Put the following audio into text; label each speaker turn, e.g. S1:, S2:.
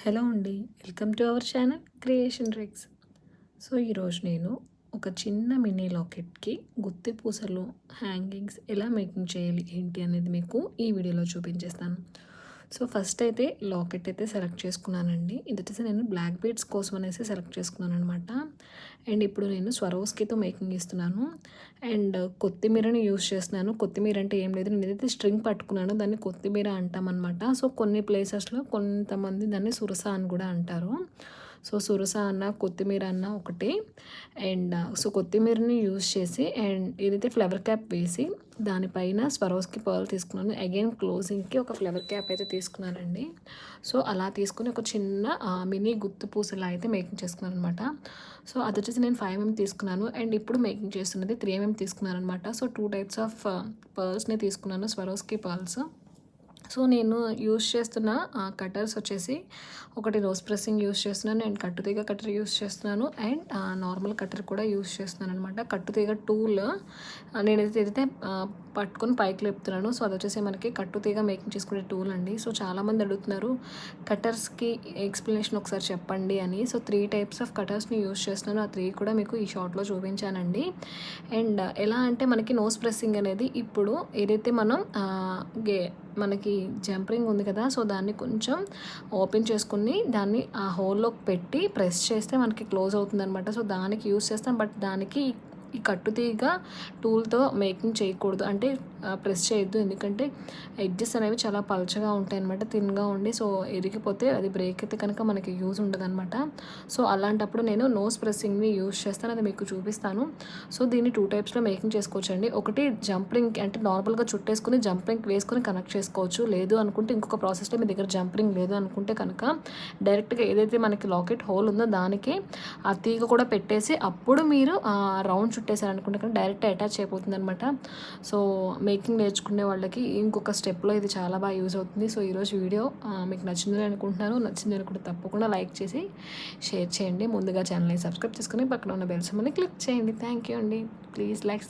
S1: Hello అండి welcome to our channel creation tricks. So ఈరోజు నేను ఒక చిన్న మినీ లాకెట్కి గుత్తి పూసలు హ్యాంగింగ్స్ ఎలా మేకింగ్ చేయాలి ఏంటి అనేది మీకు ఈ వీడియోలో చూపించేస్తాను. సో ఫస్ట్ అయితే లాకెట్ అయితే సెలెక్ట్ చేసుకున్నానండి. ఇది వచ్చేసి నేను బ్లాక్ బీడ్స్ కోసం అనేసి సెలెక్ట్ చేసుకున్నాను అనమాట అండ్ ఇప్పుడు నేను స్వరోస్కితో మేకింగ్ ఇస్తున్నాను అండ్ కొత్తిమీరని యూస్ చేస్తున్నాను. కొత్తిమీర అంటే ఏం లేదు. నేను స్ట్రింగ్ పట్టుకున్నాను. దాన్ని కొత్తిమీర అంటామన్నమాట. సో కొన్ని ప్లేసెస్లో కొంతమంది దాన్ని సురస అని కూడా అంటారు. సో సురస అన్న కొత్తిమీర అన్న ఒకటి. అండ్ సో కొత్తిమీరని యూజ్ చేసి అండ్ ఏదైతే ఫ్లవర్ క్యాప్ వేసి దానిపైన స్వరోస్కి పర్ల్ తీసుకున్నాను. అగైన్ క్లోజింగ్కి ఒక ఫ్లవర్ క్యాప్ అయితే తీసుకున్నానండి. సో అలా తీసుకుని ఒక చిన్న మినీ గుత్తు పూసలా అయితే మేకింగ్ చేసుకున్నాను అనమాట సో అది వచ్చేసి నేను ఫైవ్ ఎంఎం తీసుకున్నాను. అండ్ ఇప్పుడు మేకింగ్ చేస్తున్నది త్రీ ఎంఎం తీసుకున్నాను అనమాట సో టూ టైప్స్ ఆఫ్ పర్ల్స్ని తీసుకున్నాను. Swarovski pearls. సో నేను యూస్ చేస్తున్న కటర్స్ వచ్చేసి ఒకటి రోజ్ ప్రెస్సింగ్ యూస్ చేస్తున్నాను అండ్ కట్టుతీగ కట్టర్ యూస్ చేస్తున్నాను అండ్ నార్మల్ కట్టర్ కూడా యూస్ చేస్తున్నాను అనమాట కట్టుతీగ టూల్ నేనైతే ఏదైతే పట్టుకొని పైకి లేపుతున్నాను సో అది వచ్చేసి మనకి కట్టుతీగ మేకింగ్ చేసుకునే టూల్ అండి. సో చాలామంది అడుగుతున్నారు కటర్స్కి ఎక్స్ప్లెనేషన్ ఒకసారి చెప్పండి అని. సో త్రీ టైప్స్ ఆఫ్ కటర్స్ని యూస్ చేస్తున్నాను ఆ త్రీ కూడా మీకు ఈ షార్ట్లో చూపించానండి. అండ్ ఎలా అంటే మనకి నోస్ ప్రెస్సింగ్ అనేది ఇప్పుడు ఏదైతే మనం గే మనకి జంపరింగ్ ఉంది కదా సో దాన్ని కొంచెం ఓపెన్ చేసుకుని దాన్ని ఆ హోల్లోకి పెట్టి ప్రెస్ చేస్తే మనకి క్లోజ్ అవుతుంది అనమాట సో దానికి యూస్ చేస్తాం బట్ దానికి ఈ కట్టు తీగ టూల్తో మేకింగ్ చేయకూడదు. అంటే ప్రెస్ చేయొద్దు. ఎందుకంటే ఎడ్జెస్ అనేవి చాలా పలచగా ఉంటాయి అనమాట థిన్గా ఉండి సో ఎరిగిపోతే అది బ్రేక్ అయితే కనుక మనకి యూజ్ ఉండదు అనమాట సో అలాంటప్పుడు నేను నోస్ ప్రెస్సింగ్ని యూజ్ చేస్తాను. అది మీకు చూపిస్తాను. సో దీన్ని టూ టైప్స్లో మేకింగ్ చేసుకోవచ్చండి. ఒకటి ఒకటి జంపరింగ్ అంటే నార్మల్గా చుట్టేసుకుని జంపరింగ్ వేసుకొని కనెక్ట్ చేసుకోవచ్చు. లేదు అనుకుంటే ఇంకొక ప్రాసెస్లో మీ దగ్గర జంపరింగ్ లేదు అనుకుంటే కనుక డైరెక్ట్గా ఏదైతే మనకి లాకెట్ హోల్ ఉందో దానికి ఆ తీగ కూడా పెట్టేసి అప్పుడు మీరు రౌండ్ చుట్టేసారనుకుంటే కానీ డైరెక్ట్ అటాచ్ అయిపోతుంది అనమాట సో మేకింగ్ నేర్చుకునే వాళ్ళకి ఇంకొక స్టెప్లో ఇది చాలా బాగా యూజ్ అవుతుంది. సో ఈరోజు వీడియో మీకు నచ్చిందని అనుకుంటున్నాను. నచ్చింది అనుకుంటే తప్పకుండా లైక్ చేసి షేర్ చేయండి. ముందుగా ఛానల్ని సబ్స్క్రైబ్ చేసుకుని పక్కన ఉన్న బెల్స్ క్లిక్ చేయండి. థ్యాంక్ యూ అండి. Please like